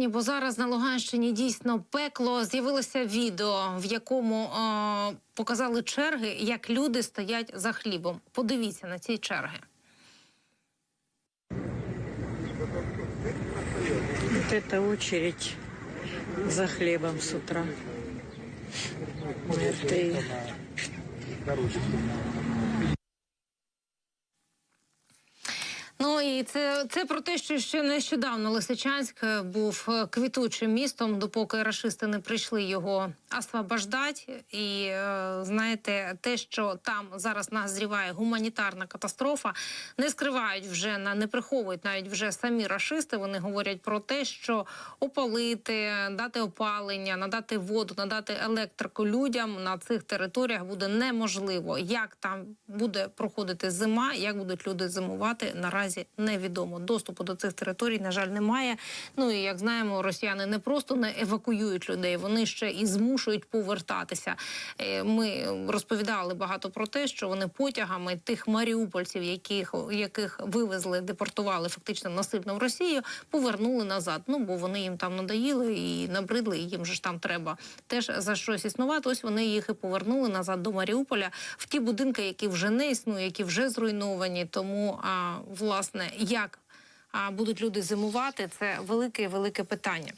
обережні, бо зараз на Луганщині дійсно пекло. З'явилося відео, в якому е, показали черги, як люди стоять за хлібом. Подивіться на ці черги. Вот это очередь за хлебом с утра. Это Ну і це, це про те, що ще нещодавно Лисичанськ е, був е, квітучим містом, допоки рашисти не прийшли його освобождать. І е, знаєте, те, що там зараз назріває гуманітарна катастрофа, не скривають вже на не приховують навіть вже самі рашисти. Вони говорять про те, що опалити, дати опалення, надати воду, надати електрику людям на цих територіях буде неможливо. Як там буде проходити зима, як будуть люди зимувати, наразі невідомо. Доступу до цих територій, на жаль, немає. Ну і як знаємо, росіяни не просто не евакуюють людей, вони ще і змушують повертатися. Е, Ми розповідали багато про те, що вони потягами тих маріупольців, яких яких вивезли, депортували фактично насильно в Росію, повернули назад. Ну бо вони їм там надоїли і набридли, і їм же ж там треба теж за щось існувати. Ось вони їх і повернули назад до Маріуполя в ті будинки, які вже не існують, які вже зруйновані. Тому а, власне як будуть люди зимувати, це велике велике питання.